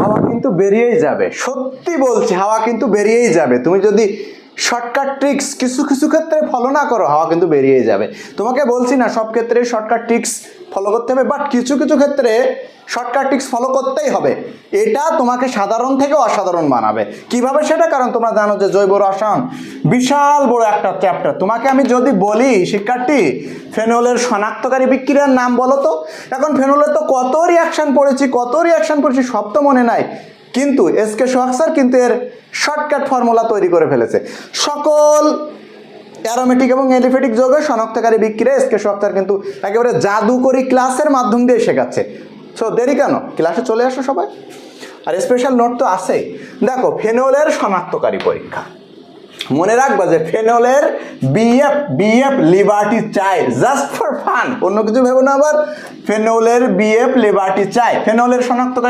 হাওয়া কিন্তু বেরিয়েই যাবে। সত্যি বলছি হাওয়া কিন্তু বেরিয়েই যাবে। তুমি যদি শর্টকাট ট্রিক্স কিছু কিছু ক্ষেত্রে ফলো না করো, হাওয়া কিন্তু বেরিয়ে যাবে। তোমাকে বলছি না, সব ক্ষেত্রে শর্টকাট ট্রিক্স ফলো করতে হবে বাট কিছু কিছু ক্ষেত্রে শর্টকাট ট্রিক্স ফলো করতেই হবে। এটা তোমাকে সাধারণ থেকে অসাধারণ বানাবে। কীভাবে সেটা? কারণ তোমরা জানো যে জৈব রসায়ন বিশাল বড় একটা চ্যাপ্টার তোমাকে আমি যদি বলি, শিক্ষার্থী, ফেনলের শনাক্তকারী বিক্রিয়ার নাম বলো তো? এখন ফেনলের তো কত রিয়াকশন পড়েছি, কত রিয়াকশন পড়েছি, সব তো মনে নাই। কিন্তু এস এসকে সোহাক্সার কিন্তু এর শর্টকাট ফর্মুলা তৈরি করে ফেলেছে। সকল অ্যারোমেটিক এবং এলিফেটিক যৌগের শনাক্তকারী বিক্রিয়া এসকে সোহাক্সার কিন্তু একেবারে জাদুকরি ক্লাসের মাধ্যম দিয়ে শেখাচ্ছে। সো দেরি কেন? ক্লাসে চলে আসো সবাই। আর স্পেশাল নোট তো আছেই। দেখো ফেনলের শনাক্তকারী পরীক্ষা। মনে রাখবা যে ফেনলের বিএফ বিএফ লিবার্টি চাই জাস্ট ফর ফান অন্য কিছু ভেবো না আবার। ফেনলের বিএফ লিবার্টি চাই। ফেনলের শনাক্তকারী